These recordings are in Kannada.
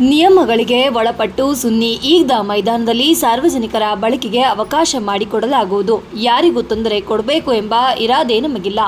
ನಿಯಮಗಳಿಗೆ ಒಳಪಟ್ಟು ಸುನ್ನಿ ಈಗ್ದ ಮೈದಾನದಲ್ಲಿ ಸಾರ್ವಜನಿಕರ ಬಳಕೆಗೆ ಅವಕಾಶ ಮಾಡಿಕೊಡಲಾಗುವುದು. ಯಾರಿಗೂ ತೊಂದರೆ ಕೊಡಬೇಕು ಎಂಬ ಇರಾದೆ ನಮಗಿಲ್ಲ.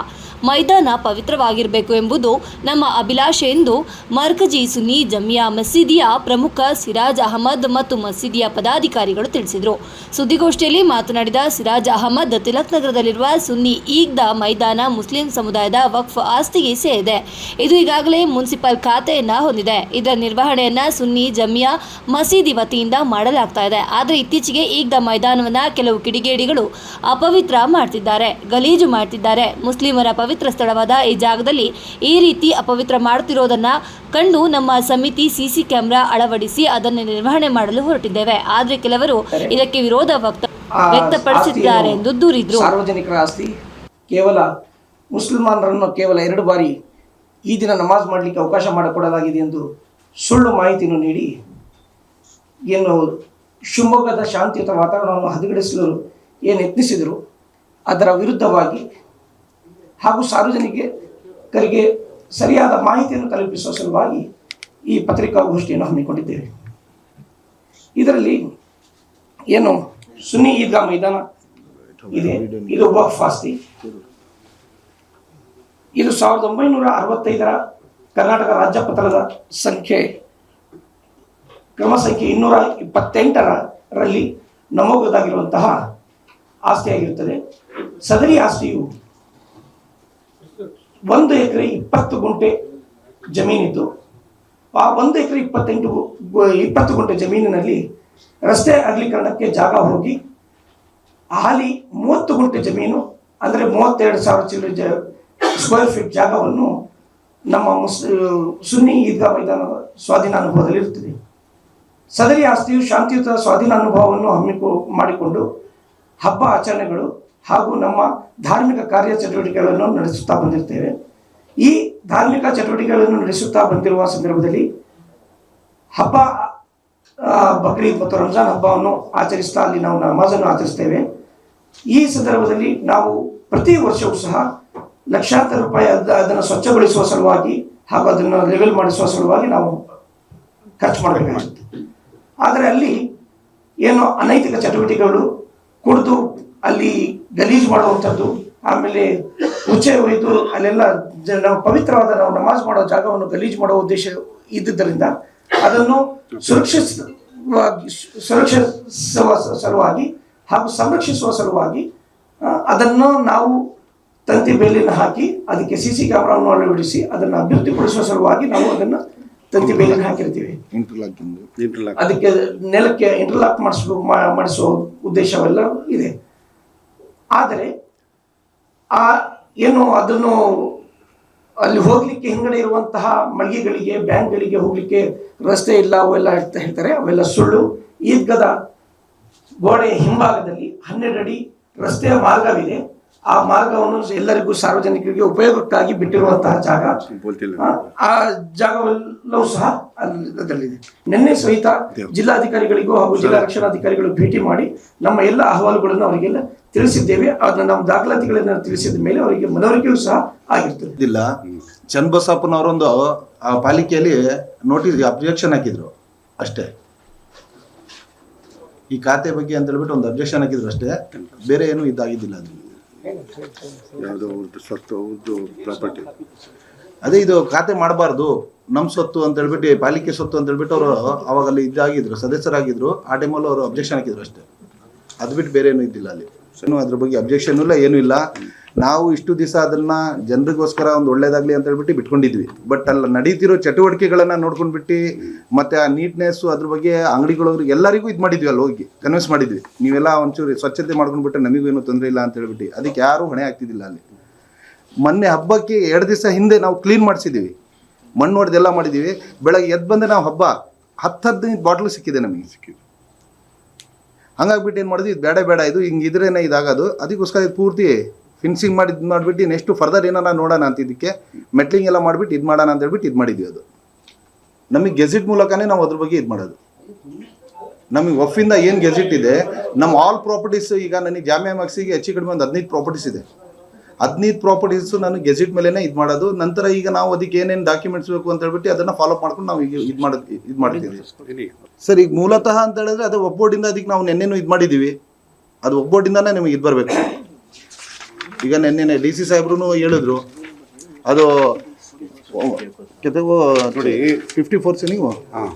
ಮೈದಾನ ಪವಿತ್ರವಾಗಿರಬೇಕು ಎಂಬುದು ನಮ್ಮ ಅಭಿಲಾಷೆ ಎಂದು ಮರ್ಕಜಿ ಸುನ್ನಿ ಜಮಿಯಾ ಮಸೀದಿಯ ಪ್ರಮುಖ ಸಿರಾಜ್ ಅಹಮದ್ ಮತ್ತು ಮಸೀದಿಯ ಪದಾಧಿಕಾರಿಗಳು ತಿಳಿಸಿದರು. ಸುದ್ದಿಗೋಷ್ಠಿಯಲ್ಲಿ ಮಾತನಾಡಿದ ಸಿರಾಜ್ ಅಹಮದ್, ತಿಲಕ್ ನಗರದಲ್ಲಿರುವ ಸುನ್ನಿ ಈಗ್ದ ಮೈದಾನ ಮುಸ್ಲಿಂ ಸಮುದಾಯದ ವಕ್ಫ್ ಆಸ್ತಿಗೆ ಸೇರಿದೆ. ಇದು ಈಗಾಗಲೇ ಮುನ್ಸಿಪಲ್ ಖಾತೆಯನ್ನ ಹೊಂದಿದೆ. ಇದರ ನಿರ್ವಹಣೆಯನ್ನ ಸುನ್ನಿ ಜಮಿಯಾ ಮಸೀದಿ ವತಿಯಿಂದ ಮಾಡಲಾಗ್ತಾ ಇದೆ. ಆದರೆ ಇತ್ತೀಚೆಗೆ ಈಗ್ದ ಮೈದಾನವನ್ನ ಕೆಲವು ಕಿಡಿಗೇಡಿಗಳು ಅಪವಿತ್ರ ಮಾಡ್ತಿದ್ದಾರೆ, ಗಲೀಜು ಮಾಡ್ತಿದ್ದಾರೆ. ಮುಸ್ಲಿಮರ ಪವಿತ್ರ ಸ್ಥಳವಾದ ಈ ಜಾಗದಲ್ಲಿ ಈ ರೀತಿ ಅಪವಿತ್ರ ಮಾಡುತ್ತಿರೋದನ್ನ ಕಂಡು ನಮ್ಮ ಸಮಿತಿ ಸಿಸಿ ಕ್ಯಾಮೆರಾ ಅಳವಡಿಸಿ ಅದನ್ನು ನಿರ್ವಹಣೆ ಮಾಡಲು ಹೊರಟಿದ್ದೇವೆ. ಆದರೆ ಕೆಲವರು ಇದಕ್ಕೆ ವಿರೋಧ ವ್ಯಕ್ತ ವ್ಯಕ್ತಪಡಿಸಿದ್ದಾರೆ ಎಂದು ದೂರಿದ್ರು. ಸಾರ್ವಜನಿಕರ ಆಸ್ತಿ. ಕೇವಲ ಮುಸಲ್ಮಾನರನ್ನು ಕೇವಲ ಎರಡು ಬಾರಿ ಈ ದಿನ ನಮಾಜ್ ಮಾಡಲಿಕ್ಕೆ ಅವಕಾಶ ಮಾಡಿಕೊಡಲಾಗಿದೆ ಎಂದು ಸುಳ್ಳು ಮಾಹಿತಿಯನ್ನು ನೀಡಿ ಏನು ಶಿವಮೊಗ್ಗದ ಶಾಂತಿಯುತ ವಾತಾವರಣವನ್ನು ಹದಗೆಡಿಸಲು ಏನು ಯತ್ನಿಸಿದರು ಅದರ ವಿರುದ್ಧವಾಗಿ ಹಾಗೂ ಸಾರ್ವಜನಿಕರಿಗೆ ಸರಿಯಾದ ಮಾಹಿತಿಯನ್ನು ತಲುಪಿಸುವ ಸಲುವಾಗಿ ಈ ಪತ್ರಿಕಾಗೋಷ್ಠಿಯನ್ನು ಹಮ್ಮಿಕೊಂಡಿದ್ದೇವೆ. ಇದರಲ್ಲಿ ಏನು ಸುನ್ನಿ ಈದ್ಗಾ ಮೈದಾನ ಇದೆ, ಇದು ವಕ್ಫ್ ಇದು ಸಾವಿರದ ಒಂಬೈನೂರ ಅರವತ್ತೈದರ ಕರ್ನಾಟಕ ರಾಜ್ಯ ಪತ್ರದ ಸಂಖ್ಯೆ, ಕ್ರಮ ಸಂಖ್ಯೆ ಇನ್ನೂರ ಇಪ್ಪತ್ತೆಂಟರಲ್ಲಿ ನಮೂದಾಗಿರುವಂತಹ ಆಸ್ತಿಯಾಗಿರುತ್ತದೆ. ಸದರಿ ಆಸ್ತಿಯು ಒಂದು ಎಕರೆ ಇಪ್ಪತ್ತು ಗುಂಟೆ ಜಮೀನಿದ್ದು. ಆ ಒಂದು ಎಕರೆ ಇಪ್ಪತ್ತೆಂಟು ಇಪ್ಪತ್ತು ಗುಂಟೆ ಜಮೀನಿನಲ್ಲಿ ರಸ್ತೆ ಅಗಲೀಕರಣಕ್ಕೆ ಜಾಗ ಹೋಗಿ ಹಾಲಿ ಮೂವತ್ತು ಗುಂಟೆ ಜಮೀನು, ಅಂದರೆ ಮೂವತ್ತೆರಡು ಸಾವಿರ ಚಿಲ್ಲರೆ ಜ ಸ್ಕ್ವೇರ್ ಫೀಟ್ ಜಾಗವನ್ನು ನಮ್ಮ ಮುಸ್, ಸುನ್ನಿ ಈದ್ಗಾ ಮೈದಾನ ಸ್ವಾಧೀನಾನುಭವದಲ್ಲಿ ಇರ್ತದೆ ಸದರಿ ಆಸ್ತಿಯು ಶಾಂತಿಯುತ ಸ್ವಾಧೀನ ಅನುಭವವನ್ನು ಹಮ್ಮಿಕೊ, ಮಾಡಿಕೊಂಡು ಹಬ್ಬ ಆಚರಣೆಗಳು ಹಾಗೂ ನಮ್ಮ ಧಾರ್ಮಿಕ ಕಾರ್ಯ ಚಟುವಟಿಕೆಗಳನ್ನು ನಡೆಸುತ್ತಾ ಬಂದಿರ್ತೇವೆ. ಈ ಧಾರ್ಮಿಕ ಚಟುವಟಿಕೆಗಳನ್ನು ನಡೆಸುತ್ತಾ ಬಂದಿರುವ ಸಂದರ್ಭದಲ್ಲಿ ಹಬ್ಬ ಬಕ್ರೀದ್ ಮತ್ತು ರಂಜಾನ್ ಹಬ್ಬವನ್ನು ಆಚರಿಸ್ತಾ ಅಲ್ಲಿ ನಾವು ನಮಾಜನ್ನು ಆಚರಿಸ್ತೇವೆ. ಈ ಸಂದರ್ಭದಲ್ಲಿ ನಾವು ಪ್ರತಿ ವರ್ಷವೂ ಸಹ ಲಕ್ಷಾಂತರ ರೂಪಾಯಿ ಅದ- ಅದನ್ನು ಸ್ವಚ್ಛಗೊಳಿಸುವ ಸಲುವಾಗಿ ಹಾಗೂ ಅದನ್ನು ಲೆವೆಲ್ ಮಾಡಿಸುವ ಸಲುವಾಗಿ ನಾವು ಖರ್ಚು ಮಾಡಬೇಕಾಗುತ್ತೆ. ಆದರೆ ಅಲ್ಲಿ ಏನು ಅನೈತಿಕ ಚಟುವಟಿಕೆಗಳು ಕುಡಿದು ಅಲ್ಲಿ ಗಲೀಜು ಮಾಡುವಂಥದ್ದು. ಆಮೇಲೆ ಉಚ್ಚೆ ಒಯ್ದು ಅಲ್ಲೆಲ್ಲ ಜ ನಾವು ಪವಿತ್ರವಾದ ನಾವು ನಮಾಜ್ ಮಾಡೋ ಜಾಗವನ್ನು ಗಲೀಜು ಮಾಡೋ ಉದ್ದೇಶ ಇದ್ದುದರಿಂದ ಅದನ್ನು ಸುರಕ್ಷಿತವಾಗಿ ಸುರಕ್ಷಿಸುವ ಸಲುವಾಗಿ ಹಾಗೂ ಸಂರಕ್ಷಿಸುವ ಸಲುವಾಗಿ ಅದನ್ನು ನಾವು ತಂತಿ ಬೇಲಿನ ಹಾಕಿ ಅದಕ್ಕೆ ಸಿ ಸಿ ಕ್ಯಾಮ್ರಾವನ್ನು ಅಳವಡಿಸಿ ಅದನ್ನು ಅಭಿವೃದ್ಧಿಪಡಿಸುವ ಸಲುವಾಗಿ ನಾವು ಅದನ್ನು ತಂತಿ ಬೇಲಿನ ಹಾಕಿರ್ತೀವಿ. ಅದಕ್ಕೆ ನೆಲಕ್ಕೆ ಇಂಟರ್ಲಾಕ್ ಮಾಡಿಸ್ಬೇಕು ಮಾ- ಮಾಡಿಸುವ ಉದ್ದೇಶವೆಲ್ಲ ಇದೆ. ಆದರೆ ಆ ಏನು ಅದನ್ನು ಅಲ್ಲಿ ಹೋಗ್ಲಿಕ್ಕೆ ಹಿಂಗಡೆ ಇರುವಂತಹ ಮಳಿಗೆಗಳಿಗೆ, ಬ್ಯಾಂಕ್ಗಳಿಗೆ ಹೋಗ್ಲಿಕ್ಕೆ ರಸ್ತೆ ಇಲ್ಲ, ಅವೆಲ್ಲ ಅಂತ ಹೇಳ್ತಾರೆ. ಅವೆಲ್ಲ ಸುಳ್ಳು. ಈದ್ಗದ ಗೋಡೆಯ ಹಿಂಭಾಗದಲ್ಲಿ ಹನ್ನೆರಡು ಅಡಿ ರಸ್ತೆಯ ಮಾರ್ಗವಿದೆ. ಆ ಮಾರ್ಗವನ್ನು ಎಲ್ಲರಿಗೂ ಸಾರ್ವಜನಿಕರಿಗೆ ಉಪಯೋಗಕ್ಕಾಗಿ ಬಿಟ್ಟಿರುವಂತಹ ಜಾಗ. ಆ- ಜಾಗವೆಲ್ಲವೂ ಸಹ ಅದರಲ್ಲಿದೆ ನಿನ್ನೆ ಸಹಿತ ಜಿಲ್ಲಾಧಿಕಾರಿಗಳಿಗೂ ಹಾಗೂ ಜಿಲ್ಲಾ ರಕ್ಷಣಾಧಿಕಾರಿಗಳು ಭೇಟಿ ಮಾಡಿ ನಮ್ಮ ಎಲ್ಲ ಅಹವಾಲುಗಳನ್ನು ಅವರಿಗೆಲ್ಲ ತಿಳಿಸಿದ್ದೇವೆ. ಅದನ್ನ ನಮ್ಮ ದಾಖಲಾತಿಗಳನ್ನ ತಿಳಿಸಿದ ಮೇಲೆ ಅವರಿಗೆ ಮನವರಿಕೆಯೂ ಸಹ ಆಗಿರ್ತದೆ. ಇಲ್ಲ ಚನ್ನಬಸಪ್ಪನವರೊಂದು ಆ ಪಾಲಿಕೆಯಲ್ಲಿ ನೋಟಿಸ್ ಅಬ್ಜೆಕ್ಷನ್ ಹಾಕಿದ್ರು ಅಷ್ಟೇ. ಈ ಖಾತೆ ಬಗ್ಗೆ ಅಂತ ಹೇಳ್ಬಿಟ್ಟು ಒಂದು ಅಬ್ಜೆಕ್ಷನ್ ಹಾಕಿದ್ರು ಅಷ್ಟೇ. ಬೇರೆ ಏನು ಇದಾಗಿದ್ದಿಲ್ಲ ಅದು ಯಾವುದೋ ಅವ್ರದ್ದು ಸ್ವತ್ತು ಅವ್ರದ್ದು ಪ್ರಾಪರ್ಟಿ. ಅದೇ ಇದು ಖಾತೆ ಮಾಡಬಾರ್ದು. ನಮ್ಮ ಸ್ವತ್ತು ಅಂತ ಹೇಳ್ಬಿಟ್ಟು, ಪಾಲಿಕೆ ಸ್ವತ್ತು ಅಂತ ಹೇಳ್ಬಿಟ್ಟು ಅವರು ಅವಾಗ ಅಲ್ಲಿ ಇದಾಗಿದ್ರು, ಸದಸ್ಯರಾಗಿದ್ರು. ಆ ಟೈಮಲ್ಲಿ ಅವರು ಅಬ್ಜೆಕ್ಷನ್ ಹಾಕಿದ್ರು ಅಷ್ಟೇ. ಅದು ಬಿಟ್ಟು ಬೇರೆ ಏನೂ ಇದ್ದಿಲ್ಲ ಅಲ್ಲಿ. ಅದ್ರ ಬಗ್ಗೆ ಅಬ್ಜೆಕ್ಷನ್ ಇಲ್ಲ, ಏನೂ ಇಲ್ಲ. ನಾವು ಇಷ್ಟು ದಿವಸ ಅದನ್ನ ಜನರಿಗೋಸ್ಕರ ಒಂದು ಒಳ್ಳೇದಾಗ್ಲಿ ಅಂತ ಹೇಳ್ಬಿಟ್ಟು ಬಿಟ್ಕೊಂಡಿದ್ವಿ. ಬಟ್ ಅಲ್ಲಿ, ನಡೀತಿರೋ ಚಟುವಟಿಕೆಗಳನ್ನು ನೋಡ್ಕೊಂಡ್ಬಿಟ್ಟು ಮತ್ತೆ ಆ ನೀಟ್ನೆಸ್ ಅದ್ರ ಬಗ್ಗೆ ಅಂಗಡಿಗಳವ್ರಿಗೆ ಎಲ್ಲರಿಗೂ ಇದು ಮಾಡಿದ್ವಿ ಅಲ್ಲಿ ಹೋಗಿ ಕನ್ವಿನ್ಸ್ ಮಾಡಿದ್ವಿ. ನೀವೆಲ್ಲ ಒಂಚೂರು ಸ್ವಚ್ಛತೆ ಮಾಡ್ಕೊಂಡ್ಬಿಟ್ರೆ ನಮಗೂ ಏನೂ ತೊಂದರೆ ಇಲ್ಲ ಅಂತ ಹೇಳ್ಬಿಟ್ಟು. ಅದಕ್ಕೆ ಯಾರೂ ಹೊಣೆ ಆಗ್ತಿದ್ದಿಲ್ಲ ಅಲ್ಲಿ. ಮೊನ್ನೆ ಹಬ್ಬಕ್ಕೆ ಎರಡು ದಿವಸ ಹಿಂದೆ ನಾವು ಕ್ಲೀನ್ ಮಾಡಿಸಿದ್ದೀವಿ. ಮಣ್ಣು ಹೊಡೆದೆಲ್ಲ ಮಾಡಿದ್ದೀವಿ. ಬೆಳಗ್ಗೆ ಎದ್ದು ಬಂದೆ ನಾವು ಹಬ್ಬ, ಹತ್ತು ಹದಿನೈದು ಬಾಟ್ಲು ಸಿಕ್ಕಿದೆ ನಮಗೆ. ಸಿಕ್ಕಿದೆ. ಹಂಗಾಗ್ಬಿಟ್ಟು ಏನು ಮಾಡಿದ್ವಿ? ಇದು ಬೇಡ ಬೇಡ, ಇದು ಹಿಂಗೆ ಇದ್ರೇನೆ ಇದಾಗೋದು. ಅದಕ್ಕೋಸ್ಕರ ಇದು ಪೂರ್ತಿ ಫಿನ್ಸಿಂಗ್ ಮಾಡಿ, ಇದು ಮಾಡಿಬಿಟ್ಟು ನೆಕ್ಸ್ಟ್ ಫರ್ದರ್ ಏನಾರ ನೋಡೋಣ ಅಂತ ಇದಕ್ಕೆ ಮೆಟ್ಲಿಂಗ್ ಎಲ್ಲ ಮಾಡಿಬಿಟ್ಟು ಇದು ಮಾಡೋಣ ಅಂತ ಹೇಳ್ಬಿಟ್ಟು ಇದು ಮಾಡಿದ್ವಿ ಅದು. ನಮಗೆ ಗೆಜೆಟ್ ಮೂಲಕನೇ ನಾವು ಅದ್ರ ಬಗ್ಗೆ ಇದು ಮಾಡೋದು. ನಮಗೆ ಒಫಿಂದ ಏನು ಗೆಜೆಟ್ ಇದೆ ನಮ್ಮ ಆಲ್ ಪ್ರಾಪರ್ಟೀಸ್ ಈಗ ನನಗೆ ಜಾಮಿಯಾ ಮಕ್ಸಿಗೆ ಹೆಚ್ಚು ಕಡಿಮೆ ಒಂದು ಹದಿನೈದು ಪ್ರಾಪರ್ಟೀಸ್ ಇದೆ. ಹದಿನೈದು ಪ್ರಾಪರ್ಟೀಸು ನಾನು ಗೆಜೆಟ್ ಮೇಲೆನೇ ಇದು ಮಾಡೋದು. ನಂತರ ಈಗ ನಾವು ಅದಕ್ಕೆ ಏನೇನು ಡಾಕ್ಯುಮೆಂಟ್ಸ್ ಬೇಕು ಅಂತ ಹೇಳ್ಬಿಟ್ಟು ಅದನ್ನ ಫಾಲೋ ಮಾಡ್ಕೊಂಡು ನಾವು ಈಗ ಇದು ಮಾಡೋದು ಇದು ಮಾಡ್ತೀವಿ ಸರ್ ಈಗ ಮೂಲತಃ ಅಂತ ಹೇಳಿದ್ರೆ ಅದು ಒಬ್ಬೋರ್ಡಿಂದ ಅದಕ್ಕೆ ನಾವು ನೆನ್ನೆನೂ ಇದು ಮಾಡಿದ್ದೀವಿ. ಅದು ಒಬ್ಬೋರ್ಡಿಂದಾನೇ ನಿಮಗೆ ಇದು ಬರಬೇಕು. ಈಗ ನೆನ್ನೆನೆ ಡಿ ಸಿ ಸಾಹೇಬ್ರು ಹೇಳಿದ್ರು. ಅದು ನೋಡಿ ಫಿಫ್ಟಿ ಫೋರ್ ನೀವು? ಹಾಂ.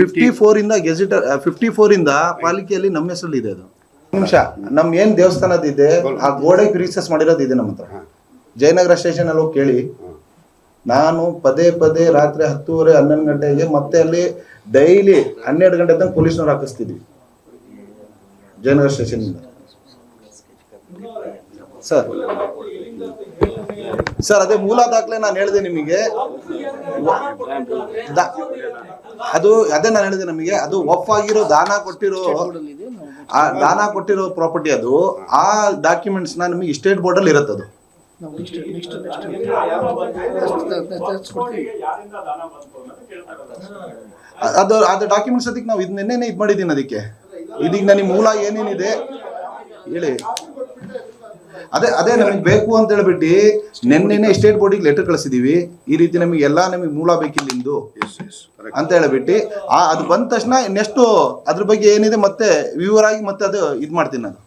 ಫಿಫ್ಟಿ ಫೋರ್ ಇಂದ ಗೆಜೆಟ್ ಫಿಫ್ಟಿ ಫೋರ್ ಇಂದ ಪಾಲಿಕೆಯಲ್ಲಿ ನಮ್ಮ ಹೆಸರಲ್ಲಿ ಇದೆ ಅದು. ನಿಮಿಷ ನಮ್ ಏನ್ ದೇವಸ್ಥಾನದ ಇದೆ ಆ ಗೋಡೆ ರೀಸಸ್ ಮಾಡಿರೋದು ಇದೆ ನಮ್ಮ ಹತ್ರ ಜಯನಗರ ಸ್ಟೇಷನ್ ಅಲ್ಲಿ ಹೋಗಿ ಕೇಳಿ ನಾನು ಪದೇ ಪದೇ ರಾತ್ರಿ ಹತ್ತೂವರೆ ಹನ್ನೊಂದು ಗಂಟೆಗೆ ಮತ್ತೆ ಅಲ್ಲಿ ಡೈಲಿ ಹನ್ನೆರಡು ಗಂಟೆ ತನಕ ಪೊಲೀಸ್ನವ್ರು ಹಾಕಿಸ್ತಿದ್ವಿ. ಜಯನಗರ ಸ್ಟೇಷನ್ ಇಂದ. ಸರ್. ಸರ್, ಅದೇ ಮೂಲ ದಾಖಲೆ ನಾನು ಹೇಳಿದೆ ನಿಮಗೆ. ಅದು, ಅದೇ ನಾನು ಹೇಳಿದೆ ನಮಗೆ, ಅದು ಒಫ್ ಆಗಿರೋ ದಾನ ಕೊಟ್ಟಿರೋ ಆ ದಾನ ಕೊಟ್ಟಿರೋ ಪ್ರಾಪರ್ಟಿ ಅದು, ಆ ಡಾಕ್ಯುಮೆಂಟ್ಸ್ನ ನಿಮಗೆ ಸ್ಟೇಟ್ ಬೋರ್ಡ್ ಅಲ್ಲಿ ಇರುತ್ತೆ ಅದು. ಅದು ಡಾಕ್ಯುಮೆಂಟ್ಸ್ ಅದಕ್ಕೆ ನಾವು ಇದು ಇದು ಮಾಡಿದ್ದೀನಿ ಅದಕ್ಕೆ. ಇದೀಗ ನನಗೆ ಮೂಲ ಏನೇನಿದೆ? ಹೇಳಿ. ಅದೇ ಅದೇ ನಮಗೆ ಬೇಕು ಅಂತ ಹೇಳ್ಬಿಟ್ಟು ನಿನ್ನೆನೆ ಸ್ಟೇಟ್ ಬೋರ್ಡಿಗೆ ಲೆಟರ್ ಕಳಿಸಿದೀವಿ. ಈ ರೀತಿ ನಮಗೆ ಎಲ್ಲ ನಮಗೆ ಮೂಲ ಬೇಕಿಲ್ಲಿಂದು ಅಂತ ಹೇಳ್ಬಿಟ್ಟು ಆ ಅದು ಬಂದ ತಕ್ಷಣ ನೆಕ್ಸ್ಟ್ ಅದ್ರ ಬಗ್ಗೆ ಏನಿದೆ ಮತ್ತೆ ವಿವರಾಗಿ ಮತ್ತೆ ಅದು ಇದು ಮಾಡ್ತೀನಿ ನಾನು.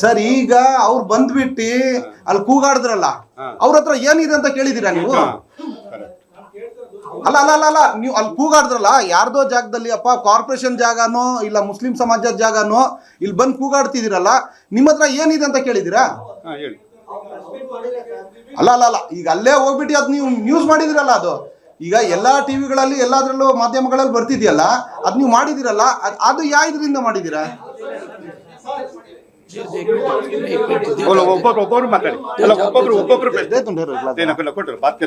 ಸರ್ ಈಗ ಅವ್ರು ಬಂದ್ಬಿಟ್ಟು ಅಲ್ಲಿ ಕೂಗಾಡಿದ್ರಲ್ಲ ಅವ್ರ ಹತ್ರ ಏನಿದೆ ಅಂತ ಕೇಳಿದೀರಾ ನೀವು? ಅಲ್ಲ ಅಲ್ಲ ಅಲ್ಲ ಅಲ್ಲ ನೀವು ಅಲ್ಲಿ ಕೂಗಾಡಿದ್ರಲ್ಲ ಯಾರ್ದೋ ಜಾಗದಲ್ಲಿ ಅಪ್ಪ ಕಾರ್ಪೊರೇಷನ್ ಜಾಗನೋ ಇಲ್ಲ ಮುಸ್ಲಿಂ ಸಮಾಜದ ಜಾಗನೋ ಇಲ್ಲಿ ಬಂದು ಕೂಗಾಡ್ತಿದ್ದೀರಲ್ಲ ನಿಮ್ಮ ಹತ್ರ ಏನಿದೆ ಅಂತ ಕೇಳಿದ್ದೀರಾ? ಹೇಳಿ. ಅಲ್ಲ ಅಲ್ಲ ಅಲ್ಲ ಈಗ ಅಲ್ಲೇ ಹೋಗ್ಬಿಟ್ಟು ಅದು ನೀವು ನ್ಯೂಸ್ ಮಾಡಿದಿರಲ್ಲ ಅದು. ಈಗ ಎಲ್ಲಾ ಟಿವಿಗಳಲ್ಲಿ ಎಲ್ಲಾದ್ರಲ್ಲೂ ಮಾಧ್ಯಮಗಳಲ್ಲಿ ಬರ್ತಿದ್ಯಲ್ಲ ಅದು ನೀವು ಮಾಡಿದಿರಲ್ಲ ಅದು ಯಾವ ಇದರಿಂದ ಮಾಡಿದೀರಾ बोलो ಕೊಟ್ಟರು. ಬಾತ್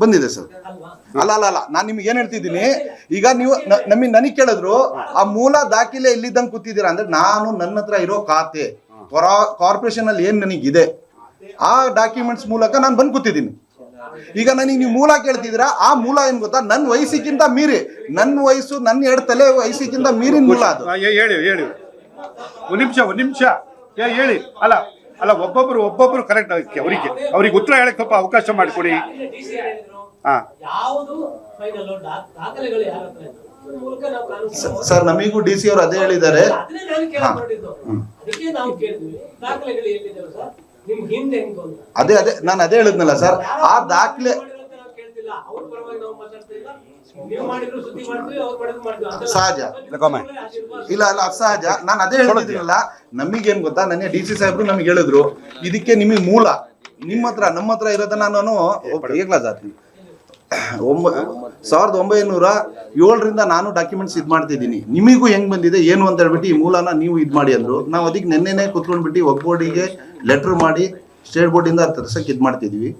ಬಂದಿದೆ ಸರ್. ಅಲ್ಲ ಅಲ್ಲ ಅಲ್ಲ. ನಾನು ನಿಮ್ಗೆ ಏನ್ ಹೇಳ್ತಿದ್ದೀನಿ? ಈಗ ನೀವು ನಮಗೆ ನನಗೆ ಕೇಳಿದ್ರು ಆ ಮೂಲ ದಾಖಲೆ ಇಲ್ಲಿದ್ದಂಗೆ ಕೂತಿದ್ದೀರಾ ಅಂದ್ರೆ ನಾನು ನನ್ನ ಹತ್ರ ಇರೋ ಖಾತೆ ಕಾರ್ಪೊರೇಷನ್ ಅಲ್ಲಿ ಏನ್ ನನಗಿದೆ ಆ ಡಾಕ್ಯುಮೆಂಟ್ಸ್ ಮೂಲಕ ನಾನು ಬಂದು ಕೂತಿದ್ದೀನಿ. ಈಗ ನನಗೆ ನೀವು ಮೂಲ ಕೇಳ್ತಿದ್ದೀರಾ? ಆ ಮೂಲ ಏನ್ ಗೊತ್ತಾ? ನನ್ನ ವಯಸ್ಸಿಗಿಂತ ಮೀರಿ ನನ್ನ ವಯಸ್ಸು ನನ್ನ ಎರಡು ತಲೆ ವಯಸ್ಸಿಗಿಂತ ಮೀರಿನ ಮೂಲ ಅದು. ಹೇಳಿ ಹೇಳಿ ಒಂದು ನಿಮಿಷ ಒಂದು ನಿಮಿಷ. ಏ ಹೇಳಿ. ಅಲ್ಲ ಅಲ್ಲ ಒಬ್ಬೊಬ್ರು ಒಬ್ಬೊಬ್ರು ಕರೆಕ್ಟ್ ಅದಕ್ಕೆ ಅವರಿಗೆ. ಅವ್ರಿಗೆ ಉತ್ತರ ಹೇಳಕ್ ಸ್ವಲ್ಪ ಅವಕಾಶ ಮಾಡಿಕೊಡಿ. ಹಾ. ಸರ್ ನಮಿಗೂ ಡಿ ಸಿ ಅವರು ಅದೇ ಹೇಳಿದ್ದಾರೆ. ಅದೇ ಅದೇ ನಾನು ಅದೇ ಹೇಳಿದ್ನಲ್ಲ ಸರ್ ಆ ದಾಖಲೆ ಸಹಜ ನಾವು ಕೇಳ್ತಿಲ್ಲ. ಪರವಾಗಿ ನಾವು ಮಾತಾಡ್ತಾ ಇಲ್ಲ. ನೀವು ಮಾಡಿದ್ರು ಸುದ್ದಿ ಮಾಡ್ತೀವಿ ಅವ್ರು ಮಾಡಿದ್ರು ಮಾಡ್ತೀವಿ. ಅಂತಲ್ಲ. ಸಹಜ. ಆಶೀರ್ವಾದ. ಇಲ್ಲ ಅಲ್ಲ ಅಸಹಜ ನಾನು ಅದೇ ಹೇಳಿದ್ನಲ್ಲ ನಮಗೇನ್ ಗೊತ್ತಾ? ನನಗೆ ಡಿ ಸಿ ಸಾಹೇಬ್ರು ನಮಗೆ ಹೇಳಿದ್ರು ಇದಕ್ಕೆ ನಿಮಗೆ ಮೂಲ. ನಿಮ್ಮ ಹತ್ರ ನಮ್ಮ ಹತ್ರ ಇರೋದನ್ನ ನಾನು ಹೇಗ್ಲಾ ಜಾತಿ ಒಂಬ ಸಾವಿರದ ಒಂಬೈನೂರ ಏಳರಿಂದ ನಾನು ಡಾಕ್ಯುಮೆಂಟ್ಸ್ ಇದು ಮಾಡ್ತಿದ್ದೀನಿ. ನಿಮಗೂ ಹೆಂಗ್ ಬಂದಿದೆ, ಏನು ಅಂತ ಹೇಳ್ಬಿಟ್ಟು ಈ ಮೂಲನ ನೀವು ಇದು ಮಾಡಿ ಅಂದರು. ನಾವು ಅದಕ್ಕೆ ನೆನ್ನೆನೆ ಕುತ್ಕೊಂಡ್ಬಿಟ್ಟು ಒಗ್ಬೋರ್ಡಿಗೆ ಲೆಟ್ರ್ ಮಾಡಿ ಸ್ಟೇಟ್ ಬೋರ್ಡಿಂದ ತರ್ಸಕ್ಕೆ ಇದು ಮಾಡ್ತಿದ್ವಿ.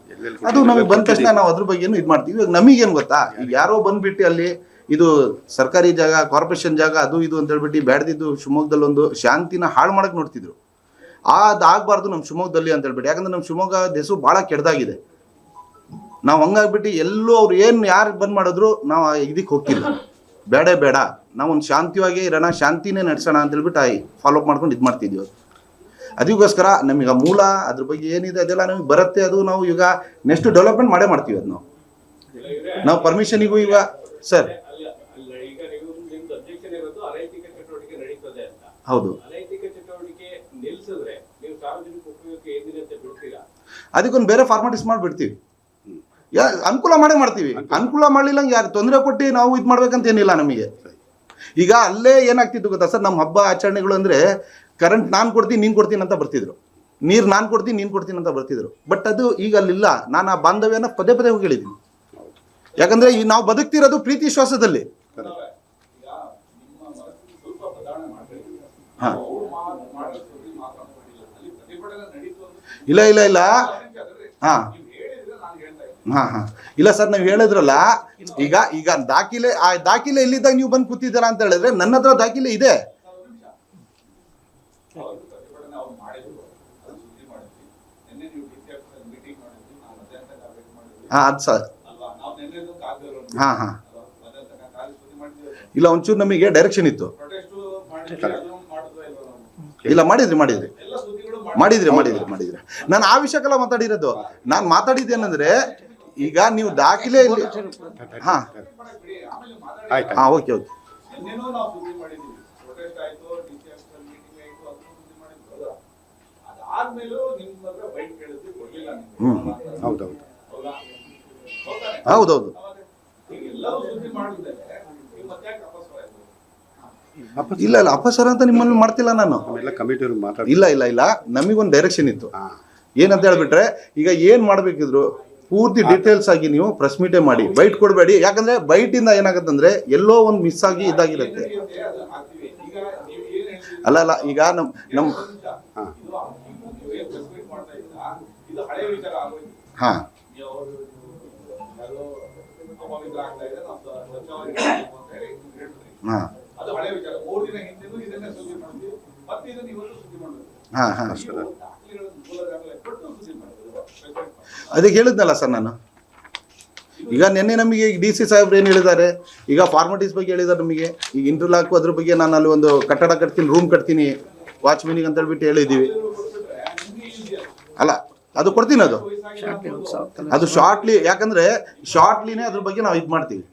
ಅದು ನಮಗೆ ಬಂದ ತಕ್ಷಣ ನಾವು ಅದ್ರ ಬಗ್ಗೆನೂ ಇದು ಮಾಡ್ತೀವಿ ಇವಾಗ ನಮಗೇನು ಗೊತ್ತಾ? ಈಗ ಯಾರೋ ಬಂದ್ಬಿಟ್ಟು ಅಲ್ಲಿ ಇದು ಸರ್ಕಾರಿ ಜಾಗ ಕಾರ್ಪೊರೇಷನ್ ಜಾಗ, ಅದು ಇದು ಅಂತ ಹೇಳ್ಬಿಟ್ಟು ಬ್ಯಾಡ್ದಿದ್ದು ಶಿವಮೊಗ್ಗದಲ್ಲಿ ಒಂದು ಶಾಂತಿನ ಹಾಳು ಮಾಡಕ್ ನೋಡ್ತಿದ್ರು. ಅದಾಗಬಾರ್ದು ನಮ್ಮ ಶಿವಮೊಗ್ಗದಲ್ಲಿ ಅಂತ ಹೇಳ್ಬಿಟ್ಟು. ಯಾಕಂದ್ರೆ ನಮ್ಮ ಶಿವಮೊಗ್ಗ ದೇಶ ಭಾಳ ಕೆಡ್ದಾಗಿದೆ. ನಾವು ಹಂಗಾಗ್ಬಿಟ್ಟು ಎಲ್ಲೂ ಅವ್ರು ಏನು ಯಾರು ಬಂದ್ ಮಾಡಿದ್ರು ನಾವು ಇದಕ್ಕೆ ಹೋಗ್ತಿಲ್ಲ. ಬೇಡ ಬೇಡ. ನಾವು ಒಂದು ಶಾಂತಿಯಾಗಿ ಇರೋಣ, ಶಾಂತಿನೇ ನಡೆಸೋಣ ಅಂತ ಹೇಳ್ಬಿಟ್ಟು ಫಾಲೋ ಅಪ್ ಮಾಡ್ಕೊಂಡು ಇದು ಮಾಡ್ತಿದ್ವಿ ಅದು ಅದಕ್ಕೋಸ್ಕರ ನಮಗೆ ಆ ಮೂಲ, ಅದ್ರ ಬಗ್ಗೆ ಏನಿದೆ ಅದೆಲ್ಲ ನಮಗೆ ಬರುತ್ತೆ ಅದು ನಾವು ಈಗ ನೆಕ್ಸ್ಟ್ ಡೆವಲಪ್ಮೆಂಟ್ ಮಾಡೇ ಮಾಡ್ತೀವಿ ಅದು ನಾವು. ನಾವು ಪರ್ಮಿಷನಿಗೂ ಈಗ ಸರ್ ಹೌದು. ಅದಕ್ಕೊಂದು ಬೇರೆ ಫಾರ್ಮಾಟಿಸ್ ಮಾಡಿಬಿಡ್ತೀವಿ. ಯಾ, ಅನುಕೂಲ ಮಾಡೇ ಮಾಡ್ತೀವಿ. ಅನುಕೂಲ ಮಾಡಲಿಲ್ಲ ಯಾರು ತೊಂದರೆ ಕೊಟ್ಟು ನಾವು ಇದು ಮಾಡ್ಬೇಕಂತ ಏನಿಲ್ಲ ನಮಗೆ. ಈಗ ಅಲ್ಲೇ ಏನಾಗ್ತಿತ್ತು ಗೊತ್ತಾ ಸರ್? ನಮ್ಮ ಹಬ್ಬ ಆಚರಣೆಗಳು ಅಂದರೆ ಕರೆಂಟ್ ನಾನು ಕೊಡ್ತೀನಿ, ನೀನು ಕೊಡ್ತೀನಿ ಅಂತ ಬರ್ತಿದ್ರು. ನೀರು ನಾನು ಕೊಡ್ತೀನಿ, ನೀನು ಕೊಡ್ತೀನಿ ಅಂತ ಬರ್ತಿದ್ರು. ಬಟ್ ಅದು ಈಗ ಅಲ್ಲಿಲ್ಲ. ನಾನು ಆ ಬಾಂಧವ್ಯನ ಪದೇ ಪದೇ ಹೋಗಿ ಹೇಳಿದ್ದೀನಿ. ಯಾಕಂದ್ರೆ ಈ ನಾವು ಬದುಕ್ತಿರೋದು ಪ್ರೀತಿ ಶ್ವಾಸದಲ್ಲಿ. ಹಾ. ಇಲ್ಲ ಇಲ್ಲ ಇಲ್ಲ. ಹಾ. ಹಾ ಹಾ. ಇಲ್ಲ ಸರ್, ನೀವು ಹೇಳಿದ್ರಲ್ಲ, ಈಗ ಈಗ ದಾಖಲೆ, ಆ ದಾಖಲೆ ಎಲ್ಲಿದ್ದಾಗ ನೀವು ಬಂದು ಕೂತಿದ್ದೀರಾ ಅಂತ ಹೇಳಿದ್ರೆ ನನ್ನ ಹತ್ರ ದಾಖಲೆ ಇದೆ. ಹಾ, ಅದು ಸರ್. ಹಾ ಹಾ. ಇಲ್ಲ, ಒಂಚೂರು ನಮಗೆ ಡೈರೆಕ್ಷನ್ ಇತ್ತು. ಇಲ್ಲ, ಮಾಡಿದ್ರಿ ಮಾಡಿದ್ರಿ. ಮಾಡಿದ್ರಿ ಮಾಡಿದ್ರಿ ಮಾಡಿದ್ರಿ. ನಾನು ಆ ವಿಷಯಕ್ಕೆಲ್ಲ ಮಾತಾಡಿರೋದು. ನಾನು ಮಾತಾಡಿದ್ದೇನೆಂದ್ರೆ ಈಗ ನೀವು ದಾಖಲೆ ಇಲ್ಲಿ ಹಾ. ಆಯ್ತು. ಹಾ ಓಕೆ ಓಕೆ. ಹ್ಮ್. ಹೌದೌದು? ಹೌದೌದು. ಇಲ್ಲ ಇಲ್ಲ ಅಪಸರ ಅಂತ ನಿಮ್ಮಲ್ಲಿ ಮಾಡ್ತಿಲ್ಲ ನಾನು. ನಮ್ಮೆಲ್ಲ ಕಮಿಟಿಯವ್ರು ಮಾತಾಡಿ ಇಲ್ಲ ಇಲ್ಲ ಇಲ್ಲ. ನಮಗೊಂದು ಡೈರೆಕ್ಷನ್ ಇತ್ತು. ಏನಂತ ಹೇಳ್ಬಿಟ್ರೆ ಈಗ ಏನ್ ಮಾಡ್ಬೇಕಿದ್ರು? ಪೂರ್ತಿ ಡೀಟೇಲ್ಸ್ ಆಗಿ ನೀವು ಪ್ರೆಸ್ ಮೀಟೇ ಮಾಡಿ. ಬೈಟ್ ಕೊಡಬೇಡಿ. ಯಾಕಂದ್ರೆ ಬೈಟ್ ಇಂದ ಏನಾಗತ್ತಂದ್ರೆ ಎಲ್ಲೋ ಒಂದು ಮಿಸ್ ಆಗಿ ಇದಾಗಿರುತ್ತೆ. ಅಲ್ಲ ಅಲ್ಲ ಈಗ ನಮ್ ನಮ್ ಹಾ. ಹಾ. ನೀವು ಏನ್ ಪ್ರೆಸ್ ಮಾಡ್ತಾ ಇದ್ದೀರಾ ಇದು ಹಳೆ ವಿಚಾರ ಹಾ ಹಾ ಹಳೆ ವಿಚಾರ ಮೂರು ದಿನ ಹಿಂದೆನೂ ಇದನ್ನೇ ಸುದ್ದಿ ಮಾಡಿದ್ವಿ ಮತ್ತೆ ಇದನ್ನ ಇವತ್ತು ಸುದ್ದಿ ಮಾಡಿದ್ವಿ ಹಾ ಹಾ ದಾಖಲೆಗಳನ್ನು ಮೂಲ ದಾಖಲೆ ಕೊಟ್ಟು ಸುದ್ದಿ ಮಾಡಿದ್ವಿ ಅದಕ್ಕೆ ಹೇಳಿದ್ನಲ್ಲ ಸರ್ ನಾನು. ಈಗ ನಿನ್ನೆ ನಮಗೆ ಡಿ ಸಿ ಸಾಹೇಬ್ರು ಏನು ಹೇಳಿದ್ದಾರೆ? ಈಗ ಫಾರ್ಮಾಲಿಟೀಸ್ ಬಗ್ಗೆ ಹೇಳಿದ್ದಾರೆ ನಮಗೆ. ಈಗ ಇಂಟರ್ಲಾಕ್ ಅದ್ರ ಬಗ್ಗೆ ನಾನು ಅಲ್ಲಿ ಒಂದು ಕಟ್ಟಡ ಕಟ್ತೀನಿ ರೂಮ್ ಕಟ್ತೀನಿ ವಾಚ್ಮೆನಿಗೆ ಅಂತ ಹೇಳ್ಬಿಟ್ಟು ಹೇಳಿದ್ದೀವಿ. ಅಲ್ಲ ಅದು ಕೊಡ್ತೀನಿ ಅದು. ಅದು ಶಾರ್ಟ್ಲಿ ಯಾಕಂದ್ರೆ ಶಾರ್ಟ್ಲಿನೇ ಅದ್ರ ಬಗ್ಗೆ ನಾವು ಇದು ಮಾಡ್ತೀವಿ.